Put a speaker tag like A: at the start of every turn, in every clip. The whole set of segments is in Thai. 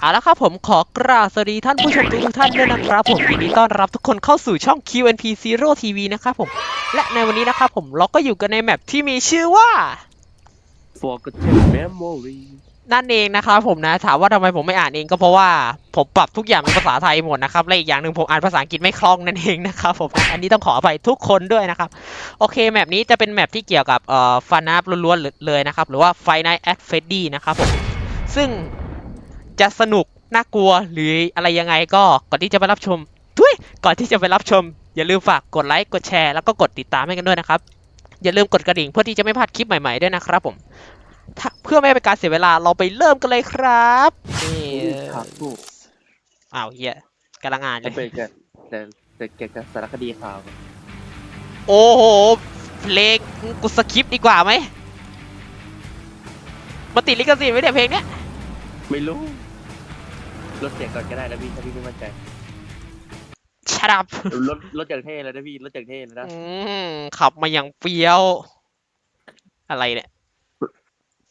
A: เอาละครับผมขอกราบสวัสดีท่านผู้ชมทุกๆท่านด้วยนะครับผมยินดีต้อนรับทุกคนเข้าสู่ช่อง QNP Zero TV นะครับผม และในวันนี้นะครับผมเราก็อยู่กันในแมปที่มีชื่อว่า
B: Forgotten Memory
A: นั่นเองนะครับผมนะถามว่าทำไมผมไม่อ่านเองก็เพราะว่าผมปรับทุกอย่างเป็นภาษาไทยหมดนะครับและอีกอย่างหนึ่งผมอ่านภาษาอังกฤษไม่คล่องนั่นเองนะครับผมอันนี้ต้องขออภัยทุกคนด้วยนะครับโอเคแมปนี้จะเป็นแมปที่เกี่ยวกับเอ่อฟันนับล้วนๆเลยนะครับหรือว่า Five Nights at Freddy นะครับผมซึ่ง จะสนุกน่ากลัวหรืออะไรยังไงก็ก่อนที่จะไปรับชมทุยก่อนที่จะไปรับชม อย่าลืมฝากกดไลค์กดแชร์แล้วก็กดติดตามให้กันด้วยนะครับ อย่าลืมกดกระดิ่งเพื่อที่จะไม่พลาดคลิปใหม่ๆด้วยนะครับผมถ้าเพื่อไม่ให้เป็นการเสียเวลาเราไปเริ่มกันเลยครับนี่
B: ครับลูก
A: อ้าวเฮียกำลังอ่านเล
B: จะ
A: ย
B: เป็นเกิดแต่แต่เกี่ยวกับสารคดีข่าว
A: โอ้โหเพลงกูสคิปดีกว่าไหมมาติดลิขสิทธิ์ไหมเนี่ยเพลงเนี้ย
B: ไม่รู้ ลดเสียงก่อนก็ได้นะพี่ถ้าพี่ไม่มั่นใจ
A: ชัดับ
B: ลดลดจากเท่เลยนะพี่ลดจากเท่เลยนะ
A: อืมขับมาอย่างเฟี้ยว อะไรเนี่ย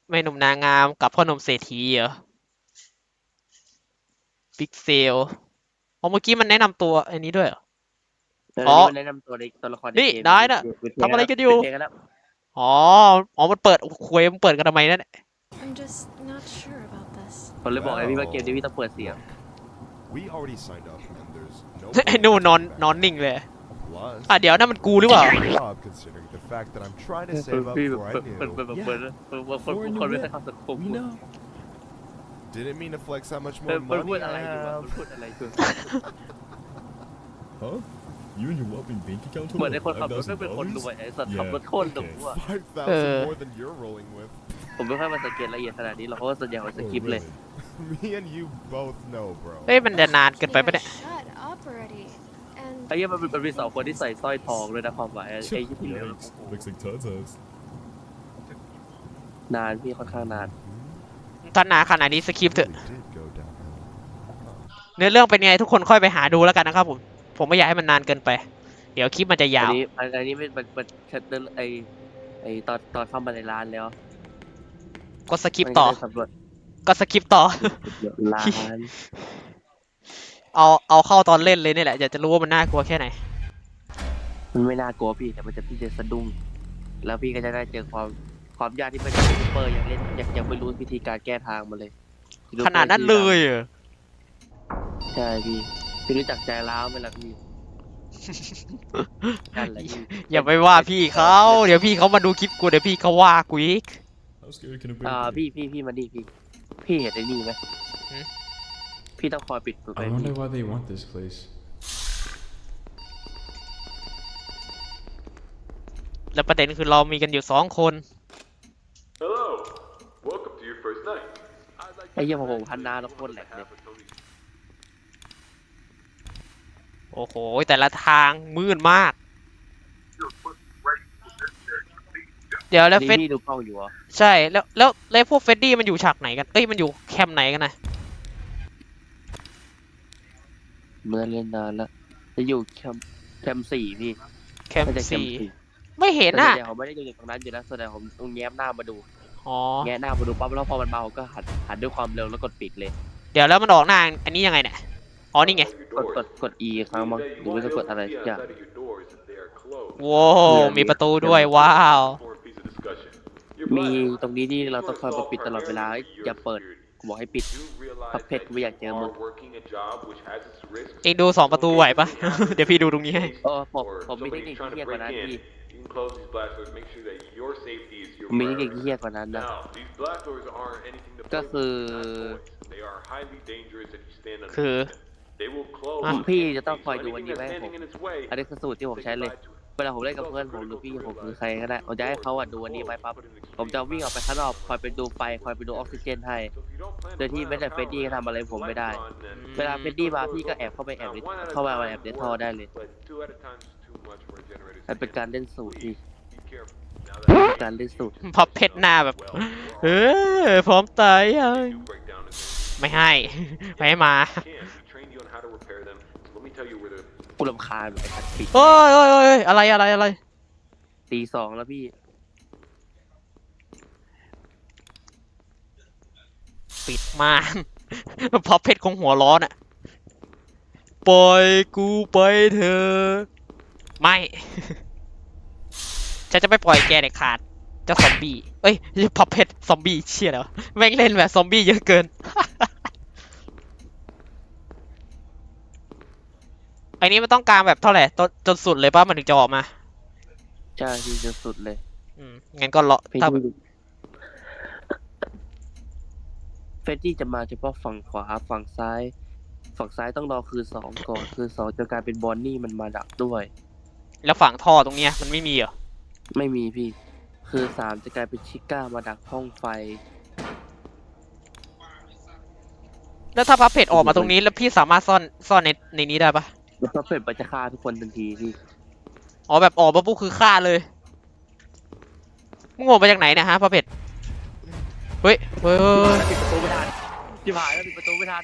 A: แม่หนุ่มนางงามกับพ่อหนุ่มเศรษฐีเหรอบิ๊กเซลอ๋อเมื่อกี้มันแนะนำตัวอันนี้ด้วยเหรอ
B: แล้ว
A: อ๋อ
B: นี่มันแนะนำตัวในตัวละคร
A: นี่
B: ใเกม
A: นายน่ะ
B: เป็เพลง
A: ทำอะไรกันอยู่
B: เป็เพลงแล้ว
A: อ๋อ อ๋อ มันเปิดคุยมันเปิดกันทำไมนั่น
B: ผมเลยบอกไงพี่ว่าเกมนี้พี่ต้องเปิดเสียง
C: We already signed up, and there's no.
A: ไอ้นู่นนอนนอนนิ่งเลย
C: Plus,
A: อะเดี๋ยวนั่นมันกูหรือเปล่า
C: good job considering the fact that I'm trying to save up
B: พี่แบบ
C: before I
B: เปิดเปิดเปิด
C: knew.
B: เปิดเปิดเปิดคนคนไม่ใช่คำสังคม
D: We know.
C: Didn't mean to flex how much
B: เอ
C: more
B: อมันพูด
C: money
B: อะไร
C: I
B: อยู่วะ
C: have.
B: มันพูดอะไรอยู่
D: Huh? You and your whopping bank account
B: เหมือน
D: total
B: ไอ้คนขับ
D: of
B: รถไม่เป็นคนรวย
D: $5,000?
B: ไอ้สัตว์ขับ
D: Yeah.
B: รถโคตรหรู
D: Okay.
B: อะ
C: Five
A: Uh.
C: thousand more than you're rolling with.
B: ผมไม่ค่อยมาสังเกตละเอียดขนาดนี้หรอกเพราะว่าส่วนใหญ่ผมส
D: Oh,
B: กิปเลย
D: really?
C: Me and you both know, bro.
A: เฮ้ยมันจะนานเกินไปปะเนี่ย
E: Shut up already. And
B: ไอ้เหี้ยมันเป็นมันมีสองคนที่ใส่สร้อยทองเลยนะความหมายไอ้ไอ้ที่เหลือ
D: Yikes. Looks like Todd's house.
B: นานพี่ค่อนข้างนาน
A: ถ้าหนาขนาดนี้สคริปต์เถอะ
C: Really did go downhill.
A: เนื้อเรื่องเป็นไงทุกคนค่อยไปหาดูแล้วกันนะครับผม ผมไม่อยากให้มันนานเกินไป เดี๋ยวคลิปมันจะ
B: อั
A: ยานว
B: นี้อันอันนี้ไม่มันมันชัดเดินไอไอตอนตอนเข้ามาในร้านแล้ว
A: ก็สคริปต์ต่อ
B: มันก็ได้สำรวจ
A: ก็สคริปต์ต่อ
B: ร้าน
A: เอา เอาเข้าตอนเล่นเลยนี่แหละ อยากจะรู้ว่ามันน่ากลัวแค่ไหน
B: มันไม่น่ากลัวพี่แต่มันจะพี่จะสะดุ้งแล้วพี่ก็จะได้เจอความความยากที่เป็นซูเปอร์ยังเล่นยังยังไม่รู้วิธีการแก้ทางมาเลย
A: ขนาดนั้นเลยเหรอ
B: ใช่พี่พี่รู้จักใจร้าวไหมล่ะพี่นั่นแหละพี่
A: อย่าไปว่าพี่เขา เดี๋ยวพี่เขามาดูคลิปกู เดี๋ยวพี่เขาว่ากูอีก
D: How scary can it
B: อ่า
D: be?
B: พี่พี่พี่มาดิพี่ พี่เห็นไอ้นี่ไหม
A: หืม
B: พี่ต้องคอยปิดตัวไป
D: I
B: พี่
D: wonder why they want this place.
A: แล้วประเด็นคือเรามีกันอยู่สองคน
F: Hello. Welcome to your first night. I'd like
B: ไอ้เหี้ยพอผมพันนาแล้วโคตรแหลกเลย
F: half a police.
A: โอ้โห แต่ละทางมืดมาก เดี๋ยวแล้ว
B: นี่
A: เฟส
B: พี่ดูกล้องอยู่เหรอ
A: ใช่แล้วแล้วแล้วพวกเฟดดี้มันอยู่ฉากไหนกันเอ้ยมันอยู่แคมป์ไหนกันนะ
B: เมื่อเล่นนานแล้วจะอยู่แคมป์แคมป์สี่พี่
A: แคมป์
B: น่าจะแคม
A: สี่
B: ป์สี่
A: ไม่เห็น
B: แต่
A: อะ
B: ส่วนใหญ่ผมไม่ได้อยู่ตรงนั้นอยู่แล้วส่วนใหญ่ผมต้องแง้มหน้ามาดู
A: อ๋อ
B: แง้หน้ามาดูปั๊บแล้วพอมันมาผมก็หันหันด้วยความเร็วแล้วกดปิดเลย
A: เดี๋ยวแล้วมันออกหน้าอันนี้ยังไงเนี่ยอ๋อนี่ไง
F: Your
B: กด
F: doors.
B: กดกด E ครั้งมั้ง
F: That
B: ห
F: you
B: รือไม่
F: won't
B: ก็
F: be
B: ก
F: able
B: ด
F: to
B: อะไร
F: see
B: สักอย่าง
F: outside of your doors if they are closed.
A: โว้วมีประตูด้วยว้าว
B: มี
F: black
B: ตรงนี้ที่เราต้องคอย
F: You
B: มา
F: are
B: ปิดตลอดเวลา
F: primarily
B: อย่าเปิด
F: your
B: กูบอกให้ปิด
F: You realize
B: Puppet
F: that
B: ไม่อยากเจอ
F: you
B: มึง
F: are working a job which has its risks.
A: เองดูสองประตูไหวปะ เดี๋ยวพี่ดูตรงนี้ให้
B: เออผม
F: Or
B: ผมมีเทค
F: somebody
B: นิค
F: trying
B: ที่
F: to
B: เฮี้ยกว่า
F: break
B: นั้น
F: in,
B: พี่
F: you can close these black doors. Make sure that your safety is
B: ผ
F: your
B: มมีเทคนิค
F: priority.
B: ที่เฮี้ยกว่านั้นนะ
F: Now, these black doors aren't anything to
B: ก็
F: play
B: คือ
F: with. Not toys. They are highly dangerous if you stand
A: คือ
F: underneath them. They will close.
A: อะ
B: พี่จะต้อง
F: So
B: คอยดูอัน
F: anything
B: นี้ไว้
F: that's
B: ให้ผม
F: standing in its way,
B: อันนี้คือสูตรที่ผม
F: say
B: ใช้เลย
F: goodbye to it.
B: เวลาผมเล่นกับเพื่อนผมหรือพี่ผมหรือใครก็ได้ผมจะให้เขาอะดูอันนี้ไว้ปั๊บผมจะวิ่งออกไปข้างนอกคอยไปดูไฟคอยไปดูออกซิเจนให้โดยที่ไม่ได้เฟรดดี้ก็ทำอะไรผมไม่ได้ เวลาเฟรดดี้มาพี่ก็แอบเข้าไปแอบในเข้ามาแอบในท่อได้เลยมันเป็นการเล่นสูตรพี่การเล่นสูตร
A: พับเพชรหน้าแบบเออพร้อมตายยังไม่ให้ไม่ให้มา
B: กูรำคาญไอ้สัตว์ปิด
A: เฮ้ยเฮ้ยเฮ้ยอะไรอะไรอะไร
B: ตีสองแล้วพี่
A: ปิดม่านพับเพชรคงหัวร้อนอะปล่อยกูไปเถอะไม่ ฉันจะไม่ปล่อยแกเด็ดขาดเจ้าซอมบี้เอ้ยพับเพชรซอมบี้เชี่ยแล้วะแม่งเล่นแบบซอมบี้เยอะเกิน ไอ้นี้มันต้องการแบบเท่าไหร่จนจนสุดเลยป่ะมันถึงจะออกมา
B: ใช่พี่จะสุดเลย
A: อืมงั้นก็รอ
B: พี่
A: ถ้า
B: เฟรดดี้จะมาเฉพาะฝั่งขวาฝั่งซ้าย ฝั่งซ้ายต้องรอคือสองก่อนคือสองจะกลายเป็นบอนนี่มันมาดักด้วย
A: แล้วฝั่งท่อตรงเนี้ยมันไม่มีเหรอ
B: ไม่มีพี่ คือสามจะกลายเป็นชิก้ามาดักห้องไฟ
A: แล้วถ้าพับเพจออกมาตรงนี้แล้วพี่สามารถซ่อนซ่อนในในนี้ได้ปะ
B: แล้วก็เฟรดมันจะฆ่าทุกคนทันทีพี่
A: อ๋อแบบออกมาปุ๊บคือฆ่าเลย มึงออกมาจากไหนเนะฮะพับเพจเฮ้ยเฮ้ยเฮ้ยเฮ้ย
B: ปิดประตูไม่ทันที่ผ่านแล้วปิดประตูไม่ทัน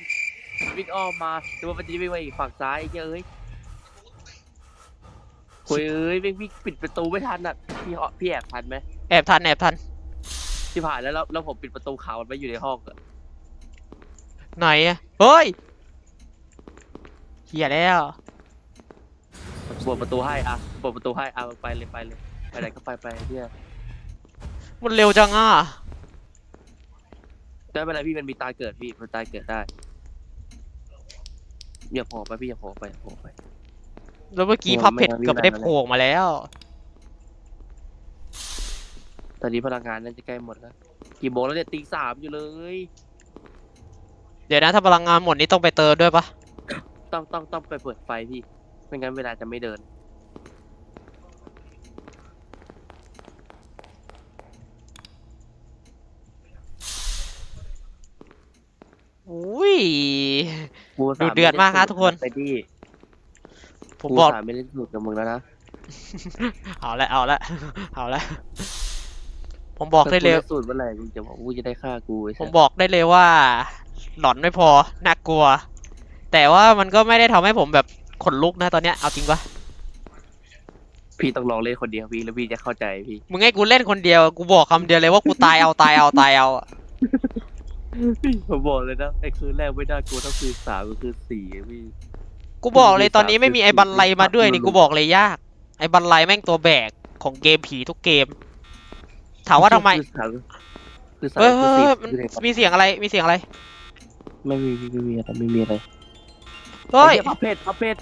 B: วิ่งอ้อมมาแต่ว่ามันจะวิ่งไปอีกฝั่งซ้ายไอ้เหี้ยเอ้ยโอ้ยเอ้ยวิ่งวิ่งปิดประตูไม่ทันอะพี่เหาะพี่แอบทันไหม
A: แอบทันแอบทัน
B: ที่ผ่านแล้วแล้วแล้วผมปิดประตูขาวมันไว้อยู่ในห้องอะ
A: ไหนอะเฮ้ยเฮียแล้ว
B: เปิดประตูให้อะเปิดประตูให้อะไปเลยไปเลยไปไหนก็ไปไปเนี่ย
A: มันเร็วจังอะ
B: ได้ไม่เป็นไรพี่มันมีตายเกิดพี่มันตายเกิดได้อย่าโผล่ไปพี่อย่าโผล่ไปอย่าโผล่ไป
A: แล้วเมื่อกี้
B: โอ้
A: พับเพจ
B: ไม่
A: เกือบไม่ได้
B: ไม่ได้
A: โผล่ออกมาแล้ว
B: ตอนนี้พลังงานน่าจะใกล้หมดแล้ว กี่โมงแล้วเนี่ยตีสามอยู่เลย
A: เดี๋ยวนะถ้าพลังงานหมดนี่ต้องไปเติมด้วยปะ
B: ต้องต้องต้องไปเปิดไฟพี่ ไม่งั้นเวลาจะไม่เดิน
A: อุ้ย
B: กูส
A: ดูเดือดมากครับทุกคน
B: ไปดิ
A: ผม
B: กู
A: บอก
B: สามไม่เล่นสนุกกับมึงแล้วนะ
A: เอาละเอาละเอาละผมบอกได้เลย
B: ถ้ากูสูตรเมื่อไหร่มึงจะบอกกูจะได้ฆ่ากูไอ้
A: ผ
B: สั
A: ม
B: ส
A: บอกได้เลยว่า หลอนไม่พอน่ากลัว แต่ว่ามันก็ไม่ได้ทำให้ผมแบบ ขนลุกนะตอนเนี้ยเอาจริงปะ
B: พี่ต้องลองเล่นคนเดียวพี่แล้วพี่จะเข้าใจพี่
A: มึงให้กูเล่นคนเดียวกูบอกคำเดียวเลยว่ากูตายเอาตายเอาตายเอาอะ
B: ผมบอกเลยนะไอ้คืนแรกไม่ได้กูต้องคืนสามก็คือสี่อะพี่
A: กูบอกเลยตอนนี้ไม่มีไอ้บันไลมาด้วยนี่กูบอกเลยยาก ไอ้บันไลแม่งตัวแบกของเกมผีทุกเกม ถามว่าทำไม
B: คือสามคือสาม
A: เฮ้ย
B: คื
A: เฮ้
B: อยสี่
A: เฮ้ยมัน
B: คือไหนวะ
A: มีเสียงอะไรมีเสียงอะไร
B: ไม่มีไม่มีอะไรไม่มีอะไร
A: เฮ้ย
B: ไอ้หี้พับเพชรพับเพชร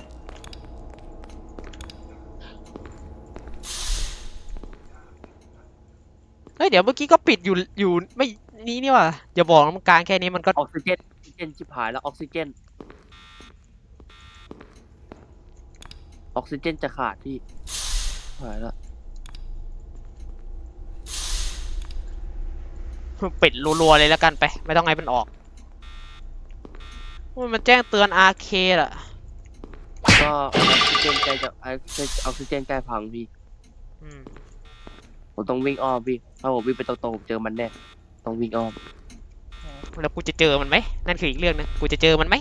A: เฮ้ยเดี๋ยวเมื่อกี้ก็ปิดอยู่อยู่ไม่นี้นี่ว่ะอย่าบอกนะมันกลางแค่นี้มันก็
B: ออกซิเจนออกซิเจนชิบหายแล้วออกซิเจน ออกซิเจนจะขาดพี่หายแล้ว
A: ปิดรัวๆเลยแล้วกันไป ไม่ต้องให้มันออกโอ้ย มันแจ้งเตือนอาเคดอะ
B: ก็ออกซิเจนใกล้จะออกซิเจนใกล้พังพี่
A: อืม
B: ผมต้องวิ่งอ้อมพี่ถ้าผมวิ่งไปตรงๆผมเจอมันแน่ต้องวิ่งอ้อม
A: แล้วกูจะเจอมันไหมนั่นคืออีกเรื่องหนึงกูจะเจอมันไหม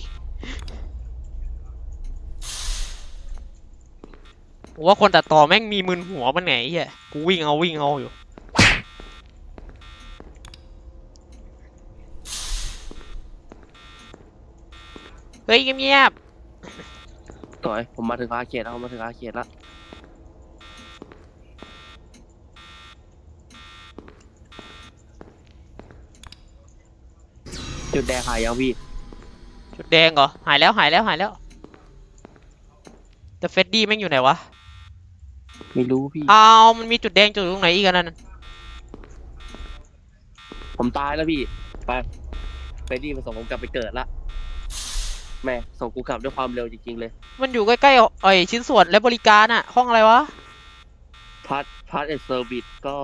A: ผมว่าคนตัดต่อแม่งมีมึนหัวมันไงไอ้เฮียกูวิ่งเอาวิ่งเอาอยู่ ฮ้ยเงียบ
B: ต่อยผมมาถึงอาเขตแล้วผมมาถึงอาเขตแล้วจุดแดงหายยังพี่
A: ๆจุดแดงเหรอหายแล้วหายแล้วหายแล้วแต่เฟดดี้แม่งอยู่ไหนวะ
B: ไม่รู้พี่
A: อ้าวมันมีจุดแดงจุดตรงไหนอีกอันนั่น
B: ผมตายแล้วพี่ ไป ไปดีมาส่งผมกลับไปเกิดละ แม่ส่งกูกลับด้วยความเร็วจริงๆเลย
A: มันอยู่ใกล้ๆไอ้ชิ้นส่วนและบริการอะห้องอะไรวะ
B: พาร์ทพาร์ทเอเซอร์วิสก็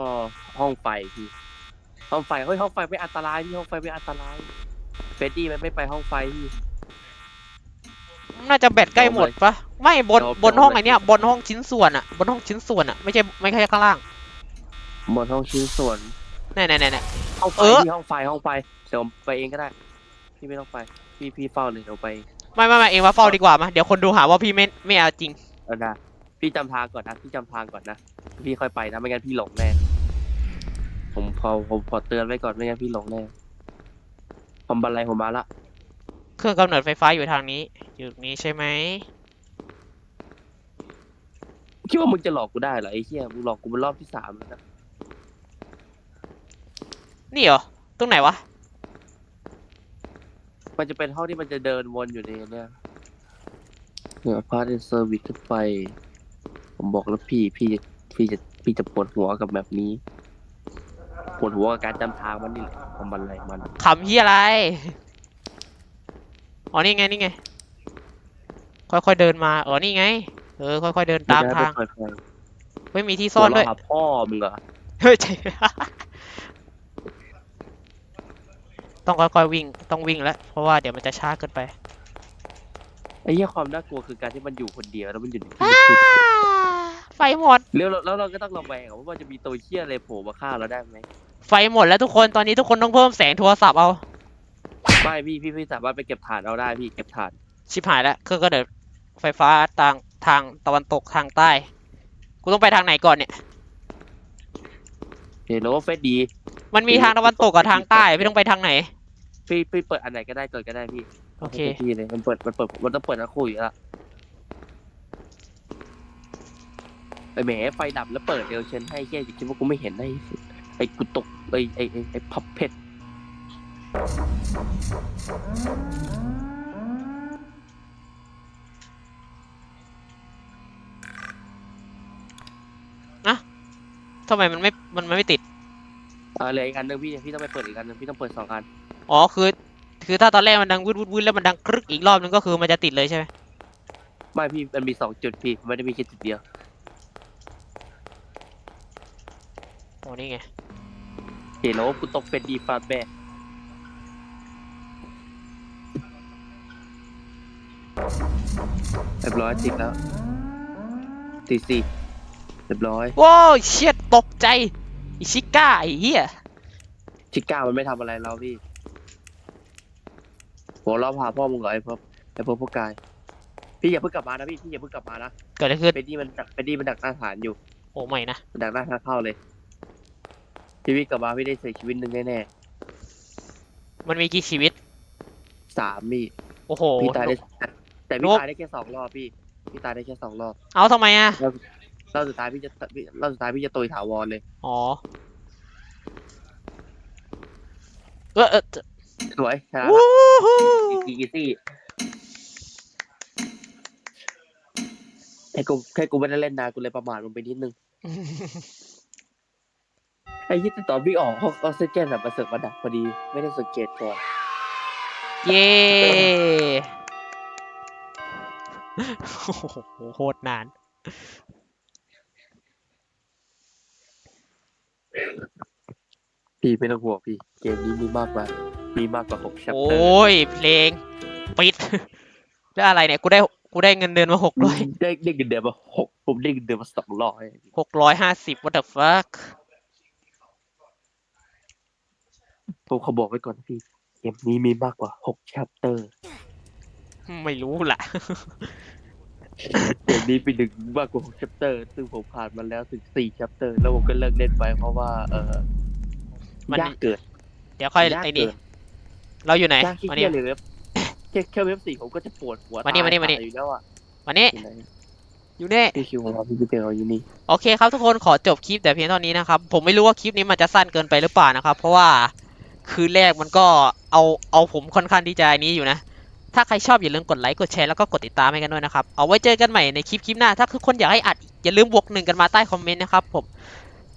B: ห้องไฟพี่ ห้องไฟ เฮ้ยห้องไฟไม่อันตรายพี่ห้องไฟไม่อันตรายเฟดดี้มันไม่ไปห้องไฟพี่
A: น่าจะแบตใกล้หมดปะไม่บน
B: โดน
A: บนห้อง
B: โดน
A: ไอเนี้ยบนห้องชิ้นส่วนอะบนห้องชิ้นส่วนอะไม่ใช่ไม่ใช่ข้างล่าง
B: บนห้องชิ้นส่วน
A: แน่แน่แน่แน่
B: ห้องไฟ
A: เออ
B: ที่ห้องไฟห้องไฟเดี๋ยวผมไปเองก็ได้ พี่ไม่ต้องไป พี่พี่เฝ้าเลยเดี๋ยวไป
A: ไม่ไม่ไม่เองมาเฝ้าดีกว่ามาเดี๋ยวคนดูหาว่าพี่ไม่ไม่เอาจริง
B: เอานะพี่จำทางก่อนนะพี่จำทางก่อนนะพี่ค่อยไปนะไม่งั้นพี่หลงแน่ผมพอผมพอเตือนไว้ก่อนไม่งั้นพี่หลงแน่ผมบันไลผมมาละ
A: เครื่องกำเนิดไฟฟ้าอยู่ทางนี้ อยู่ตรงนี้ใช่ไหม
B: คิดว่ามึงจะหลอกกูได้เหรอไอ้เหี้ยมึงหลอกกูเป็นรอบที่สามแล้วนะ
A: นี่เหรอตรงไหนวะ
B: มันจะเป็นห้องที่มันจะเดินวนอยู่ในเนี่ยเนี่ยพาร์ทเซอร์วิสขึ้นไป ผมบอกแล้วพี่พี่พี่จะพี่จะปวดหัวกับแบบนี้ ปวดหัวกับการจำทางมันนี่แหละของมันอะไรมัน
A: ขำเฮียอะไร อ๋อนี่ไงนี่ไง ค่อยๆเดินมาเออนี่ไง เออค่อยๆเดินตามทาง
B: ไม่ได้ไป
A: ไม่มีที่
B: ๆ
A: ซ่อนด้วย
B: หัวเราะหาพ่อมึงเหรอ
A: เฮ้ยใช่ ต้องค่อยๆวิ่งต้องวิ่งแล้วเพราะว่าเดี๋ยวมันจะช้าเกินไป
B: ไอ้เหี้ยความน่ากลัวคือการที่มันอยู่คนเดียวแล้วมันอยู่ในที่มืด
A: ไฟหมด
B: แล้วเราแล้วเราก็ต้องระแวงว่ามันจะมีตัวเหี้ยอะไรโผล่มาฆ่าเราได้ไหม
A: ไฟหมดแล้วทุกคนตอนนี้ทุกคนต้องเพิ่มแสงโทรศัพท์เอา
B: ไม่พี่พี่พี่สามารถไปเก็บถ่านเอาได้พี่เก็บถ่าน
A: ชิบหายแล้วเครื่องกระเดิดไฟฟ้าทางทางตะวันตกทางใต้ กูต้องไปทางไหนก่อนเนี่ย
B: เห็นแล้วว่าเฟสดี
A: มันมีทางตะวันตกกับทางใต้ พี่ต้องไปทางไหน
B: พี่พี่เปิดอันไหนก็ได้เกิดก็ได้พี่
A: โอเค
B: ให้พี่เลยมันเปิดมันเปิดมันต้องเปิดทั้งคู่อยู่แล้วไอแหมไฟดับแล้วเปิดเอลเชนให้แค่จะคิดว่ากูไม่เห็นได้ไอ้กูตกไอ้ไอ้ไอ้ไอ้พับเพชร
A: ทำไมมันไม่ มันไม่ติด
B: อ่าเหลยอีกอันหนึงพี่พี่ต้องไปเปิดอีกอันหนึงพี่ต้องเปิดสองอัน
A: อ๋อคือ คือถ้าตอนแรกมันดังวืดวืดวืดแล้วมันดังกรึกอีกรอบนึงก็คือมันจะติดเลยใช่ไหม
B: ไม่พี่มันมีสองจุดพี่ไม่ได้มีแค่จุดเดียว
A: โอ้นี่ไง
B: เห็นแล้วว่ากูตกเป็นดีฟาแบกเรียบร้อยจริงแล้วตีสี่เรียบร้อย
A: ว้าวเชียดตกใจอิชิก้าไอ้เหี้ย
B: ชิก้ามันไม่ทำอะไรเราพี่ หัวเราพาพ่อมึงเหรอไอ้พวกไอ้พวกพวกกาย พี่อย่าเพิ่งกลับมานะพี่พี่อย่าเพิ่งกลับมานะ
A: เกิดอะไรขึ้น
B: เป็นนี่มันดักเป็นนี่มันดักหน้าฐานอยู่
A: โอ้ไม่นะ
B: มันดักหน้าทางเข้าเลยพี่พี่กลับมาพี่ได้เสียชีวิตหนึ่งแน่
A: มันมีกี่ชีวิต
B: ๆสามพี่
A: โอ้โห
B: พี่ตายได้แต่พี่
A: นก
B: ตายได้แค่สองรอบพี่พี่ตายได้แค่สองรอบ
A: เอาทำไมอะ
B: รอบสุดท้ายพี่จะรอบสุดท้ายพี่จะตุยถาวรเลย
A: อ๋อ เออเออ
B: สวยชนะ
A: วู้ฮู้
B: อีกอีซี่แค่กูแค่กูไม่ได้เล่นนานกูเลยประมาทลงไปนิดนึง ไอ้ยี่ตอนพี่ออกห้องออกซิเจนแบบมาเสริมมาดักพอดี ไม่ได้สังเกตก่อน
A: เย้โอ้โหโคตรนาน
B: พี่ไม่ต้องห่วงพี่ เกมนี้มีมากกว่า มีมากกว่าหกแชป
A: โอ
B: เตอร์้
A: ยเพลงปิดแล้วอะไรเนี่ย กูได้กูได้เงินเดือนมาหกร้อย
B: ได้ได้เงินเดือนมาหกผมได้เงินเดือนมาสองร้อย
A: หกร้อยห้าสิบ what the fuck
B: ผมเขาบอกไว้ก่อนพี่ เกมนี้มีมากกว่าหกแชปเตอร์
A: ไม่รู้ล่ะ
B: เกมนี้เป็นหนึ่งมากกว่าหกแชปเตอร์ ซึ่งผมผ่านมาแล้วถึงสี่แชปเตอร์ แล้วผมก็เลิกเล่นไปเพราะว่า เออ
A: มัน
B: ยากเกิน
A: เดี๋ยวค่อย
B: ยาก
A: ไอ้นี่
B: เกิน
A: เราอยู่ไหน
B: ยากขี้
A: มา
B: เกี
A: นี่
B: ยจเลยเว็บแค่แค่เว็บสี่ผมก็จะปวดหัว
A: มานี่
B: ตย
A: มานี่มานี่
B: ตยอยู่แล้วอะ
A: มานี่
B: อยู่ไหน
A: อยู่นี่
B: พี่คิวของเราพี่คิวของเราอยู่นี่
A: โอเคครับทุกคนขอจบคลิปแต่เพียงเท่านี้นะครับผมไม่รู้ว่าคลิปนี้มันจะสั้นเกินไปหรือเปล่านะครับ เพราะว่าคืนแรกมันก็เอาเอาผมค่อนข้างที่จะอันนี้อยู่นะ ถ้าใครชอบอย่าลืมกดไลค์กดแชร์แล้วก็กดติดตามให้กันด้วยนะครับเอาไว้เจอกันใหม่ในคลิปคลิปหน้า ถ้าทุกคนอยากให้อัดอย่าลืมบวกหนึ่งกันมาใต้คอมเมนต์นะครับผม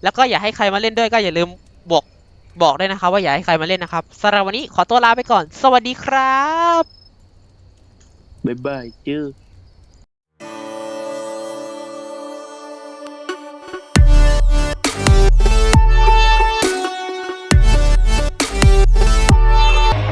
A: แล้วก็อยากให้ใครมาเล่นด้วยก็อย่าลืมบวก บอกได้นะครับว่าอยากให้ใครมาเล่นนะครับสำหรับวันนี้ขอตัวลาไปก่อน สวัสดีครับ
B: บ๊ายบายจื้อ